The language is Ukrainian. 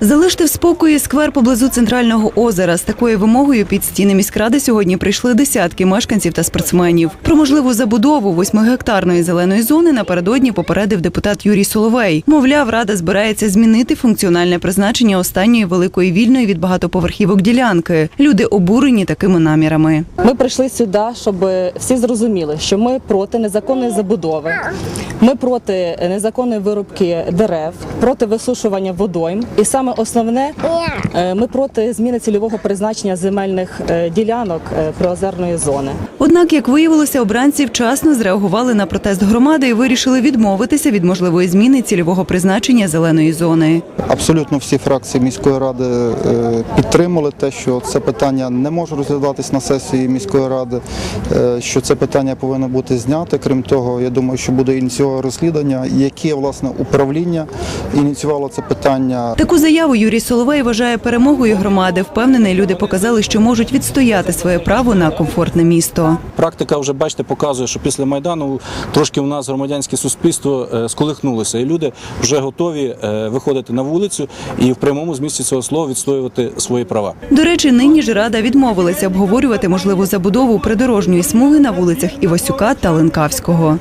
Залиште в спокої сквер поблизу центрального озера. З такою вимогою під стіни міськради сьогодні прийшли десятки мешканців та спортсменів. Про можливу забудову восьмигектарної зеленої зони напередодні попередив депутат Юрій Соловей. Мовляв, рада збирається змінити функціональне призначення останньої великої вільної від багатоповерхівок ділянки. Люди обурені такими намірами. Ми прийшли сюди, щоб всі зрозуміли, що ми проти незаконної забудови, ми проти незаконної вирубки дерев, проти висушування водойм. І саме основне, е, ми проти зміни цільового призначення земельних е, ділянок е, приозерної зони. Однак, як виявилося, обранці вчасно зреагували на протест громади і вирішили відмовитися від можливої зміни цільового призначення зеленої зони. Абсолютно всі фракції міської ради підтримали те, що це питання не може розглядатись на сесії міської ради, що це питання повинно бути знято. Крім того, я думаю, що буде ініційоване розслідування, яке власне управління ініціювало це питання. Таку заяву Юрій Соловей вважає перемогою громади. Впевнений, люди показали, що можуть відстояти своє право на комфортне місто. Практика вже бачите показує, що після майдану трошки у нас громадянське суспільство е, сколихнулося, і люди вже готові е, виходити на вулицю і в прямому змісті цього слова відстоювати свої права. До речі, нині ж рада відмовилася обговорювати можливу забудову придорожньої смуги на вулицях Івасюка та Ленкавського.